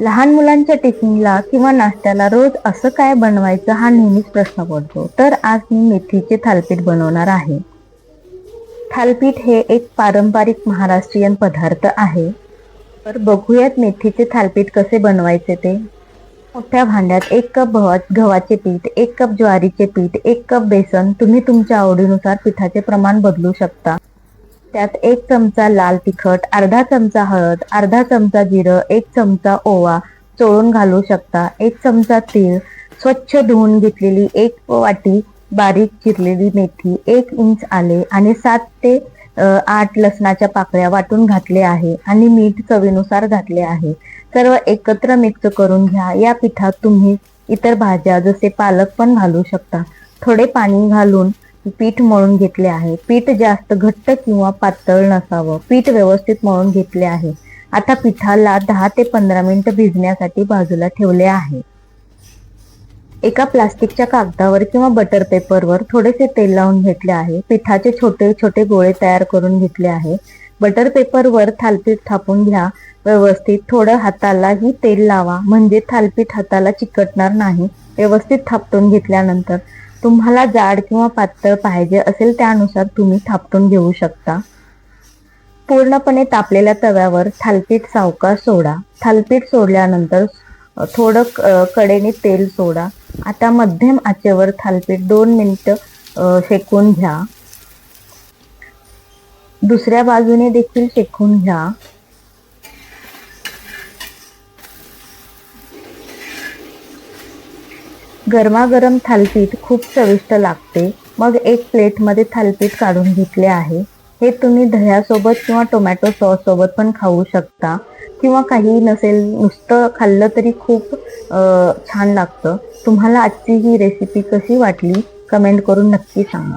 लहान मुलांच्या टिफिनला किंवा नाश्त्याला रोज असं काय बनवायचं हा नेहमीच प्रश्न पडतो. तर आज मी मेथीचे थालपीठ बनवणार आहे. थालपीठ हे एक पारंपरिक महाराष्ट्रीयन पदार्थ आहे. तर बघूयात मेथीचे थालपीठ कसे बनवायचे ते. मोठ्या भांड्यात एक कप गव्हाचे पीठ एक कप ज्वारीचे पीठ एक कप बेसन. तुम्ही तुमच्या आवडीनुसार पिठाचे प्रमाण बदलू शकता. त्यात एक चमचा लाल तिखट अर्धा चमचा हळद अर्धा चमचा जिरं एक चमचा ओवा चोळून घालू शकता. एक चमचा तीळ स्वच्छ धुवून घेतलेली एक वाटी बारीक चिरलेली मेथी एक इंच आले आणि सात ते आठ लसणाच्या पाकळ्या वाटून घातले आहे आणि मीठ चवीनुसार घातले आहे. सर्व एकत्र मिक्स करून घ्या. या पिठात तुम्ही इतर भाज्या जसे पालक पण घालू शकता. थोडे पाणी घालून पीठ मळून घेतले आहे. पीठ जास्त घट्ट किंवा पातळ नसावं. पीठ व्यवस्थित मळून घेतले आहे. आता पिठाला दहा ते पंधरा मिनिट भिजण्यासाठी बाजूला ठेवले आहे. एका प्लास्टिकच्या कागदावर किंवा बटर पेपरवर थोडेसे तेल लावून घेतले आहे. पिठाचे छोटे छोटे गोळे तयार करून घेतले आहे. बटर पेपरवर थालपीठ थापून घ्या. व्यवस्थित थोडं हातालाही तेल लावा. म्हणजे थालपीठ हाताला चिकटणार नाही. व्यवस्थित थापटून घेतल्यानंतर तुम्हाला जाड किंवा पातळ पाहिजे असेल त्यानुसार तुम्ही थापटून घेऊ शकता. पूर्णपणे तापलेल्या तव्यावर थालपीठ सावका सोडा. थालपीठ सोडल्यानंतर थोडं कडेने तेल सोडा. आता मध्यम आचेवर थालपीठ दोन मिनटं शेकून घ्या. दुसऱ्या बाजूने देखील शेकून घ्या. गरमागरम थालपीठ खूप चविष्ट लागते. मग एक प्लेटमध्ये थालपीठ काढून घेतले आहे. हे तुम्ही दह्यासोबत किंवा टोमॅटो सॉससोबत पण खाऊ शकता. किंवा काही नसेल नुसतं खाल्लं तरी खूप छान लागतं. तुम्हाला आजची ही रेसिपी कशी वाटली? कमेंट करून नक्की सांगा.